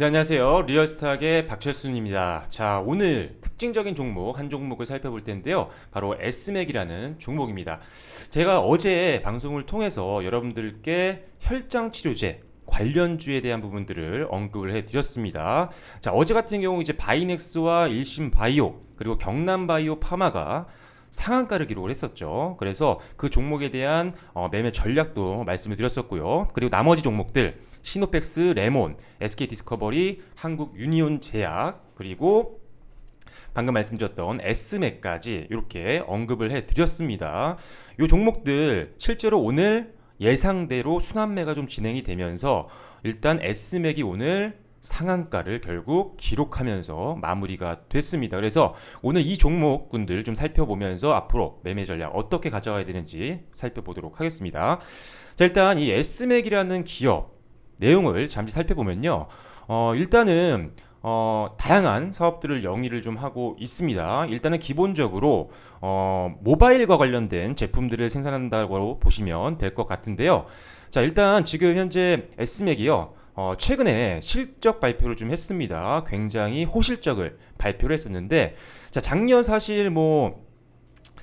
네, 안녕하세요. 리얼스탁의 박철순입니다. 자, 오늘 특징적인 종목 한 종목을 살펴볼 텐데요. 바로 S맥이라는 종목입니다. 제가 어제 방송을 통해서 여러분들께 혈장 치료제 관련주에 대한 부분들을 언급을 해드렸습니다. 자, 어제 같은 경우 이제 바이넥스와 일신바이오 그리고 경남바이오 파마가 상한가를 기록을 했었죠. 그래서 그 종목에 대한 어, 매매 전략도 말씀을 드렸었고요. 그리고 나머지 종목들 시노펙스, 레몬, SK 디스커버리, 한국 유니온 제약 그리고 방금 말씀드렸던 S맥까지 이렇게 언급을 해 드렸습니다. 이 종목들 실제로 오늘 예상대로 순환매가 좀 진행이 되면서 일단 S맥이 오늘 상한가를 결국 기록하면서 마무리가 됐습니다. 그래서 오늘 이 종목군들 좀 살펴보면서 앞으로 매매 전략 어떻게 가져가야 되는지 살펴보도록 하겠습니다. 자, 일단 이 S맥이라는 기업 내용을 잠시 살펴보면요. 어, 일단은 어, 다양한 사업들을 영위를 좀 하고 있습니다. 일단은 기본적으로 어, 모바일과 관련된 제품들을 생산한다고 보시면 될 것 같은데요. 자, 일단 지금 현재 S맥이요. 어, 최근에 실적 발표를 좀 했습니다. 굉장히 호실적을 발표를 했었는데, 자, 작년 사실 뭐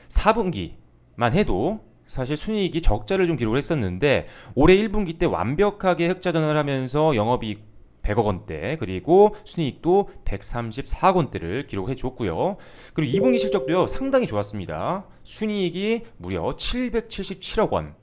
4분기만 해도 사실 순이익이 적자를 좀 기록을 했었는데 올해 1분기 때 완벽하게 흑자 전환을 하면서 영업이익 100억 원대 그리고 순이익도 134억 원대를 기록해 줬고요. 그리고 2분기 실적도요 상당히 좋았습니다. 순이익이 무려 777억 원.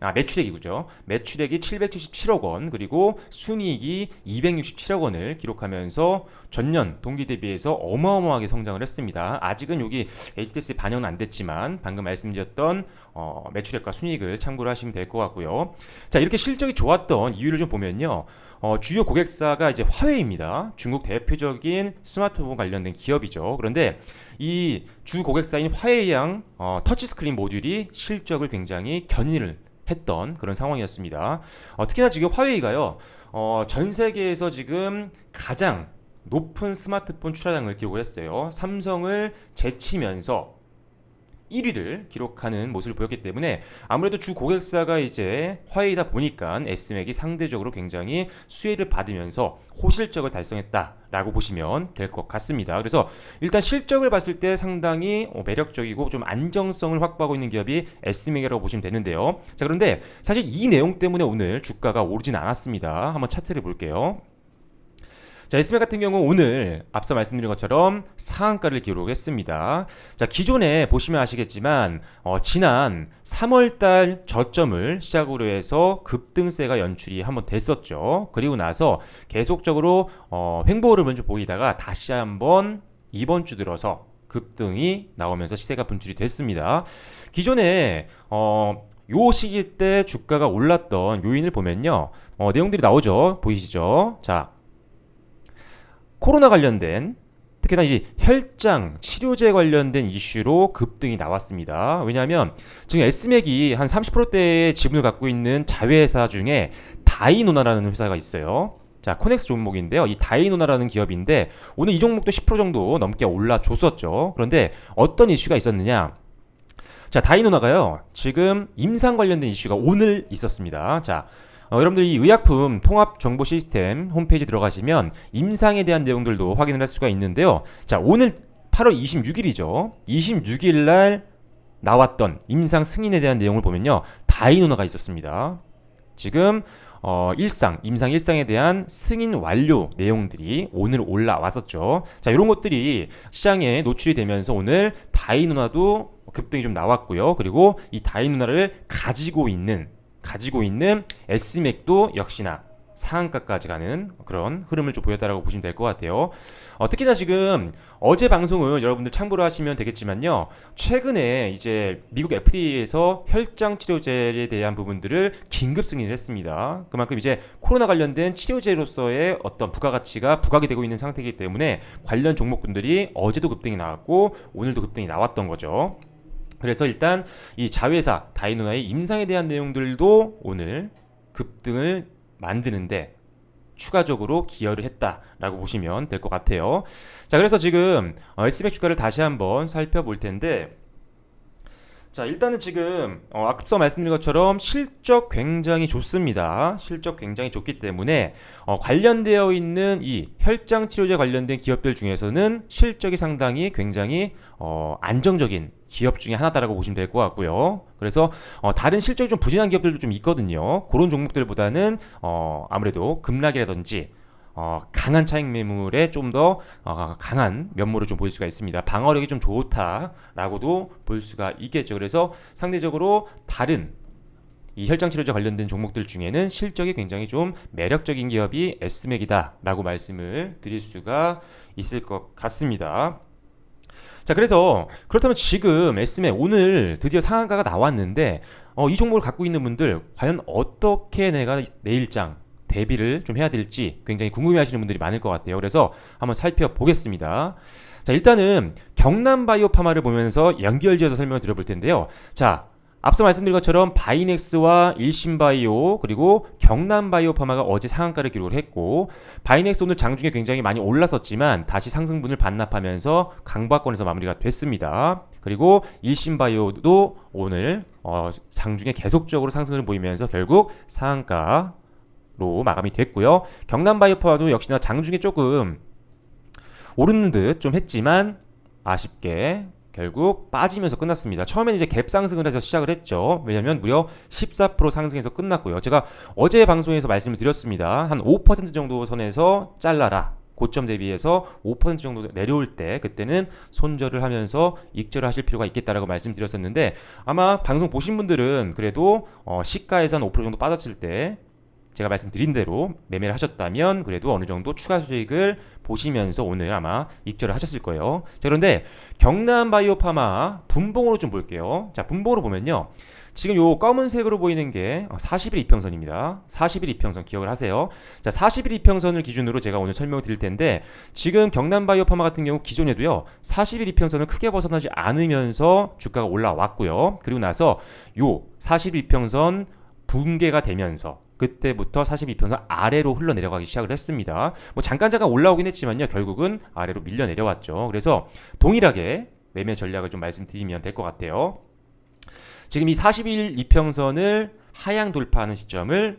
아, 매출액이죠. 매출액이 777억 원, 그리고 순이익이 267억 원을 기록하면서 전년 동기 대비해서 어마어마하게 성장을 했습니다. 아직은 여기 HTS에 반영은 안 됐지만 방금 말씀드렸던 어, 매출액과 순이익을 참고를 하시면 될 것 같고요. 자, 이렇게 실적이 좋았던 이유를 좀 보면요. 어, 주요 고객사가 이제 화웨이입니다. 중국 대표적인 스마트폰 관련된 기업이죠. 그런데 이 주 고객사인 화웨이양 어, 터치스크린 모듈이 실적을 굉장히 견인을 했던 그런 상황이었습니다. 어, 특히나 지금 화웨이가요, 어, 전 세계에서 지금 가장 높은 스마트폰 출하량을 기록을 했어요. 삼성을 제치면서 1위를 기록하는 모습을 보였기 때문에 아무래도 주 고객사가 이제 화웨이다 보니까 S맥이 상대적으로 굉장히 수혜를 받으면서 호실적을 달성했다라고 보시면 될 것 같습니다. 그래서 일단 실적을 봤을 때 상당히 어, 매력적이고 좀 안정성을 확보하고 있는 기업이 S맥이라고 보시면 되는데요. 자 그런데 사실 이 내용 때문에 오늘 주가가 오르진 않았습니다. 한번 차트를 볼게요. 자, S맥 같은 경우 오늘 앞서 말씀드린 것처럼 상한가를 기록했습니다. 자, 기존에 보시면 아시겠지만 어, 지난 3월 달 저점을 시작으로 해서 급등세가 연출이 한번 됐었죠. 그리고 나서 계속적으로 어, 횡보 흐름을 좀 보이다가 다시 한번 이번 주 들어서 급등이 나오면서 시세가 분출이 됐습니다. 기존에 어, 요 시기 때 주가가 올랐던 요인을 보면요. 어, 내용들이 나오죠. 보이시죠? 자, 코로나 관련된 특히나 이제 혈장 치료제 관련된 이슈로 급등이 나왔습니다. 왜냐하면 지금 S맥이 한 30%대의 지분을 갖고 있는 자회사 중에 다이노나라는 회사가 있어요. 자, 코넥스 종목인데요. 이 다이노나라는 기업인데 오늘 이 종목도 10% 정도 넘게 올라줬었죠. 그런데 어떤 이슈가 있었느냐? 자, 다이노나가요. 지금 임상 관련된 이슈가 오늘 있었습니다. 자, 어, 여러분들 이 의약품 통합 정보 시스템 홈페이지 들어가시면 임상에 대한 내용들도 확인을 할 수가 있는데요. 자, 오늘 8월 26일이죠. 26일 날 나왔던 임상 승인에 대한 내용을 보면요. 다이노나가 있었습니다. 지금 어, 일상, 임상 일상에 대한 승인 완료 내용들이 오늘 올라왔었죠. 자, 이런 것들이 시장에 노출이 되면서 오늘 다이노나도 급등이 좀 나왔고요. 그리고 이 다이노나를 가지고 있는 가지고 있는 S맥도 역시나 상한가까지 가는 그런 흐름을 좀 보였다라고 보시면 될 것 같아요. 어, 특히나 지금 어제 방송을 여러분들 참고를 하시면 되겠지만요. 최근에 이제 미국 FDA에서 혈장 치료제에 대한 부분들을 긴급 승인을 했습니다. 그만큼 이제 코로나 관련된 치료제로서의 어떤 부가가치가 부각이 되고 있는 상태이기 때문에 관련 종목군들이 어제도 급등이 나왔고 오늘도 급등이 나왔던 거죠. 그래서 일단 이 자회사 다이노나의 임상에 대한 내용들도 오늘 급등을 만드는데 추가적으로 기여를 했다라고 보시면 될 것 같아요. 자, 그래서 지금 어, S맥 주가를 다시 한번 살펴볼 텐데 자 일단은 지금 어, 앞서 말씀드린 것처럼 실적 굉장히 좋습니다. 실적 굉장히 좋기 때문에 어, 관련되어 있는 이 혈장 치료제 관련된 기업들 중에서는 실적이 상당히 굉장히 어, 안정적인 기업 중에 하나다라고 보시면 될 것 같고요. 그래서 어, 다른 실적이 좀 부진한 기업들도 좀 있거든요. 그런 종목들보다는 어, 아무래도 급락이라든지 어, 강한 차익 매물에 좀 더 어, 강한 면모를 좀 보일 수가 있습니다. 방어력이 좀 좋다라고도 볼 수가 있겠죠. 그래서 상대적으로 다른 이 혈장 치료제 관련된 종목들 중에는 실적이 굉장히 좀 매력적인 기업이 S맥이다라고 말씀을 드릴 수가 있을 것 같습니다. 자, 그래서 그렇다면 지금 S맥 오늘 드디어 상한가가 나왔는데 어, 이 종목을 갖고 있는 분들 과연 어떻게 내가 내 일장 대비를 좀 해야 될지 굉장히 궁금해하시는 분들이 많을 것 같아요. 그래서 한번 살펴보겠습니다. 자, 일단은 경남 바이오 파마를 보면서 연결지어서 설명을 드려볼 텐데요. 자, 앞서 말씀드린 것처럼 바이넥스와 일신바이오 그리고 경남바이오파마가 어제 상한가를 기록을 했고 바이넥스 오늘 장중에 굉장히 많이 올랐었지만 다시 상승분을 반납하면서 강박권에서 마무리가 됐습니다. 그리고 일신바이오도 오늘 어, 장중에 계속적으로 상승을 보이면서 결국 상한가 로 마감이 됐고요. 경남바이오파도 역시나 장중에 조금 오르는 듯 좀 했지만 아쉽게 결국 빠지면서 끝났습니다. 처음엔 이제 갭 상승을 해서 시작을 했죠. 왜냐면 무려 14% 상승해서 끝났고요. 제가 어제 방송에서 말씀을 드렸습니다. 한 5% 정도 선에서 잘라라. 고점 대비해서 5% 정도 내려올 때 그때는 손절을 하면서 익절을 하실 필요가 있겠다라고 말씀드렸었는데 아마 방송 보신 분들은 그래도 어 시가에서 한 5% 정도 빠졌을 때 제가 말씀드린 대로 매매를 하셨다면 그래도 어느 정도 추가 수익을 보시면서 오늘 아마 익절을 하셨을 거예요. 자, 그런데 경남 바이오파마 분봉으로 좀 볼게요. 자, 분봉으로 보면요. 지금 요 검은색으로 보이는 게 40일 이평선입니다. 40일 이평선 기억을 하세요. 자, 40일 이평선을 기준으로 제가 오늘 설명을 드릴 텐데 지금 경남 바이오파마 같은 경우 기존에도요. 40일 이평선을 크게 벗어나지 않으면서 주가가 올라왔고요. 그리고 나서 요 40일 이평선 붕괴가 되면서 그때부터 42평선 아래로 흘러내려가기 시작을 했습니다. 뭐 잠깐 잠깐 올라오긴 했지만요. 결국은 아래로 밀려 내려왔죠. 그래서 동일하게 매매 전략을 좀 말씀드리면 될 것 같아요. 지금 이 40일 이평선을 하향 돌파하는 시점을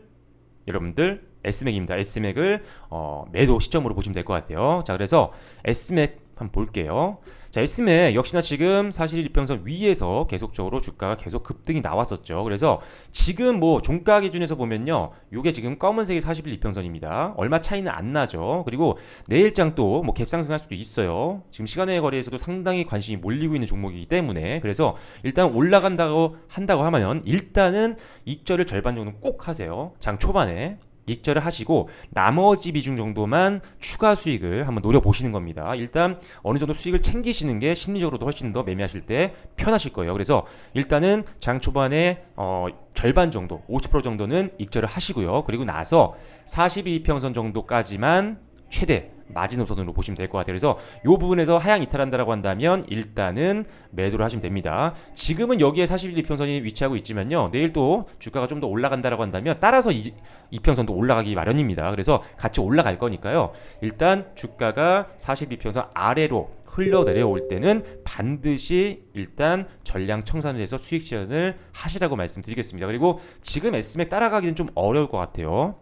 여러분들 S맥입니다. S맥을 어, 매도 시점으로 보시면 될 것 같아요. 자, 그래서 S맥 한번 볼게요. 자, S맥 역시나 지금 사실 이평선 위에서 계속적으로 주가가 계속 급등이 나왔었죠. 그래서 지금 뭐 종가 기준에서 보면요. 요게 지금 검은색이 41 이평선입니다. 얼마 차이는 안 나죠. 그리고 내일장 또 뭐 갭상승할 수도 있어요. 지금 시간의 거래에서도 상당히 관심이 몰리고 있는 종목이기 때문에 그래서 일단 올라간다고 한다고 하면 일단은 익절을 절반 정도 꼭 하세요. 장 초반에 익절을 하시고 나머지 비중 정도만 추가 수익을 한번 노려보시는 겁니다. 일단 어느 정도 수익을 챙기시는 게 심리적으로도 훨씬 더 매매하실 때 편하실 거예요. 그래서 일단은 장 초반에 어, 절반 정도, 50% 정도는 익절을 하시고요. 그리고 나서 42평선 정도까지만 최대 마지노선으로 보시면 될 것 같아요. 그래서 이 부분에서 하향 이탈한다라고 한다면 일단은 매도를 하시면 됩니다. 지금은 여기에 41 이평선이 위치하고 있지만요. 내일 또 주가가 좀 더 올라간다라고 한다면 따라서 이, 이평선도 올라가기 마련입니다. 그래서 같이 올라갈 거니까요. 일단 주가가 42평선 아래로 흘러 내려올 때는 반드시 일단 전량 청산을 해서 수익 실현을 하시라고 말씀드리겠습니다. 그리고 지금 S맥 따라가기는 좀 어려울 것 같아요.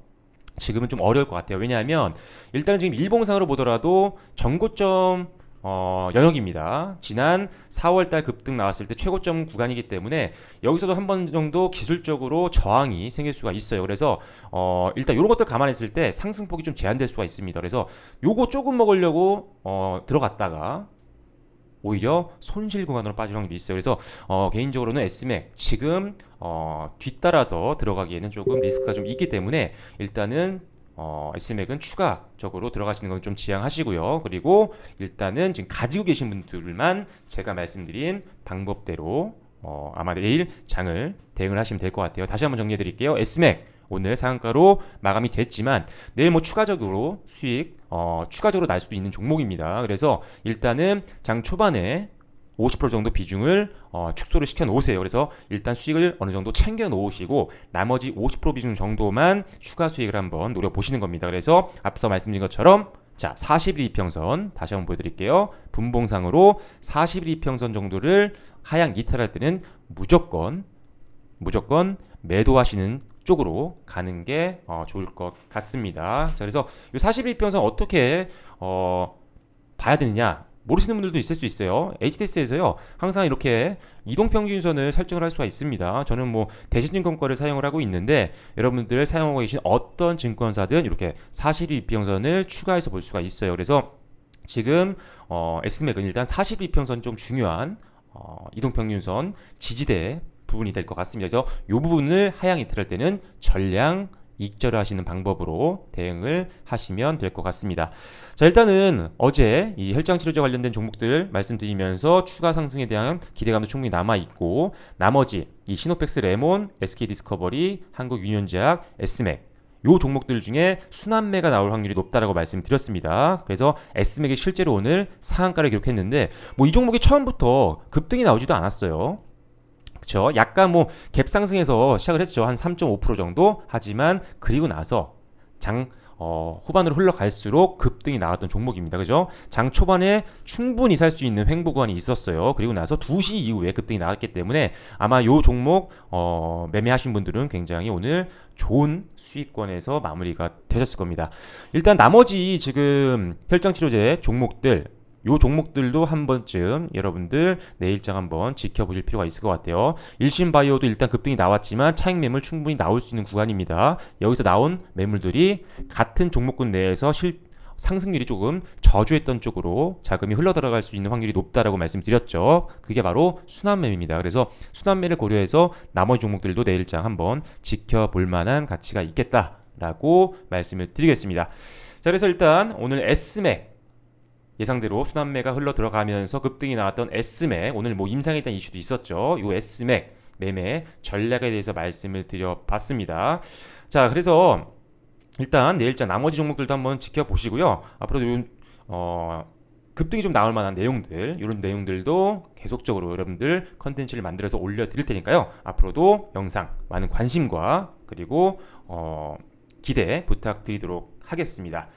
지금은 좀 어려울 것 같아요. 왜냐하면 일단은 지금 일봉상으로 보더라도 전고점 어, 영역입니다. 지난 4월달 급등 나왔을 때 최고점 구간이기 때문에 여기서도 한 번 정도 기술적으로 저항이 생길 수가 있어요. 그래서 어, 일단 이런 것들 감안했을 때 상승폭이 좀 제한될 수가 있습니다. 그래서 요거 조금 먹으려고 어, 들어갔다가 오히려 손실 구간으로 빠질 확률이 있어요. 그래서 어, 개인적으로는 S맥 지금 어, 뒤따라서 들어가기에는 조금 리스크가 좀 있기 때문에 일단은 어, S맥은 추가적으로 들어가시는 건 좀 지양하시고요. 그리고 일단은 지금 가지고 계신 분들만 제가 말씀드린 방법대로 어, 아마 내일 장을 대응을 하시면 될 것 같아요. 다시 한번 정리해 드릴게요. S맥 오늘 상한가로 마감이 됐지만 내일 뭐 추가적으로 수익 어, 추가적으로 날 수도 있는 종목입니다. 그래서 일단은 장 초반에 50% 정도 비중을 어, 축소를 시켜 놓으세요. 그래서 일단 수익을 어느 정도 챙겨 놓으시고 나머지 50% 비중 정도만 추가 수익을 한번 노려 보시는 겁니다. 그래서 앞서 말씀드린 것처럼 자, 41 이평선 다시 한번 보여드릴게요. 분봉상으로 41 이평선 정도를 하향 이탈할 때는 무조건 무조건 매도하시는 쪽으로 가는 게 어, 좋을 것 같습니다. 자, 그래서 이 41평선 어떻게 어, 봐야 되느냐? 모르시는 분들도 있을 수 있어요. HTS에서요, 항상 이렇게 이동평균선을 설정을 할 수가 있습니다. 저는 뭐 대신증권과를 사용을 하고 있는데 여러분들 사용하고 계신 어떤 증권사든 이렇게 41이평선을 추가해서 볼 수가 있어요. 그래서 지금 어, S맥은 일단 41이평선 좀 중요한 어, 이동평균선 지지대 부분이 될 것 같습니다. 그래서 이 부분을 하향 이탈할 때는 전량 익절하시는 방법으로 대응을 하시면 될 것 같습니다. 자 일단은 어제 이 혈장 치료제 관련된 종목들 말씀드리면서 추가 상승에 대한 기대감도 충분히 남아 있고 나머지 이 시노펙스 레몬, SK 디스커버리, 한국 유니온제약, S맥 요 종목들 중에 순환매가 나올 확률이 높다라고 말씀드렸습니다. 그래서 S맥이 실제로 오늘 상한가를 기록했는데 뭐 이 종목이 처음부터 급등이 나오지도 않았어요. 그렇죠. 약간 뭐 갭 상승해서 시작을 했죠. 한 3.5% 정도. 하지만 그리고 나서 장 어, 후반으로 흘러갈수록 급등이 나왔던 종목입니다. 그죠? 장 초반에 충분히 살 수 있는 횡보 구간이 있었어요. 그리고 나서 2시 이후에 급등이 나왔기 때문에 아마 요 종목 어, 매매하신 분들은 굉장히 오늘 좋은 수익권에서 마무리가 되셨을 겁니다. 일단 나머지 지금 혈장 치료제 종목들 요 종목들도 한 번쯤 여러분들 내일장 한번 지켜보실 필요가 있을 것 같아요. 일신바이오도 일단 급등이 나왔지만 차익 매물 충분히 나올 수 있는 구간입니다. 여기서 나온 매물들이 같은 종목군 내에서 실 상승률이 조금 저조했던 쪽으로 자금이 흘러 들어갈 수 있는 확률이 높다라고 말씀드렸죠. 그게 바로 순환매입니다. 그래서 순환매를 고려해서 나머지 종목들도 내일장 한번 지켜볼 만한 가치가 있겠다라고 말씀을 드리겠습니다. 자, 그래서 일단 오늘 S맥 예상대로 순환매가 흘러 들어가면서 급등이 나왔던 S맥 오늘 뭐 임상에 대한 이슈도 있었죠. 이 S맥 매매 전략에 대해서 말씀을 드려봤습니다. 자, 그래서 일단 내일자 나머지 종목들도 한번 지켜보시고요. 앞으로도 요, 어, 급등이 좀 나올 만한 내용들 이런 내용들도 계속적으로 여러분들 컨텐츠를 만들어서 올려드릴 테니까요. 앞으로도 영상 많은 관심과 그리고 어, 기대 부탁드리도록 하겠습니다.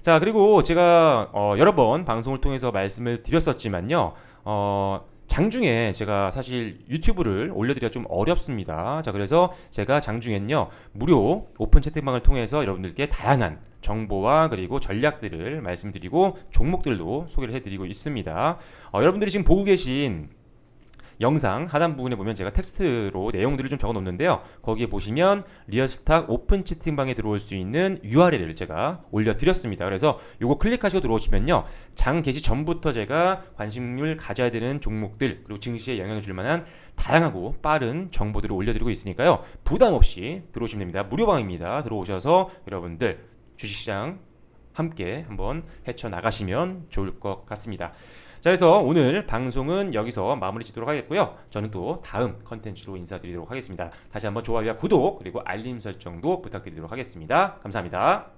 자, 그리고 제가 어, 여러 번 방송을 통해서 말씀을 드렸었지만요. 어, 장중에 제가 사실 유튜브를 올려드리기가 좀 어렵습니다. 자, 그래서 제가 장중엔요, 무료 오픈 채팅방을 통해서 여러분들께 다양한 정보와 그리고 전략들을 말씀드리고 종목들도 소개를 해드리고 있습니다. 어, 여러분들이 지금 보고 계신 영상 하단 부분에 보면 제가 텍스트로 내용들을 좀 적어 놓는데요. 거기에 보시면 리얼스탁 오픈 채팅방에 들어올 수 있는 URL을 제가 올려드렸습니다. 그래서 이거 클릭하시고 들어오시면요. 장 개시 전부터 제가 관심을 가져야 되는 종목들 그리고 증시에 영향을 줄 만한 다양하고 빠른 정보들을 올려드리고 있으니까요. 부담 없이 들어오시면 됩니다. 무료방입니다. 들어오셔서 여러분들 주식시장 함께 한번 헤쳐 나가시면 좋을 것 같습니다. 자, 그래서 오늘 방송은 여기서 마무리 짓도록 하겠고요. 저는 또 다음 컨텐츠로 인사드리도록 하겠습니다. 다시 한번 좋아요와 구독 그리고 알림 설정도 부탁드리도록 하겠습니다. 감사합니다.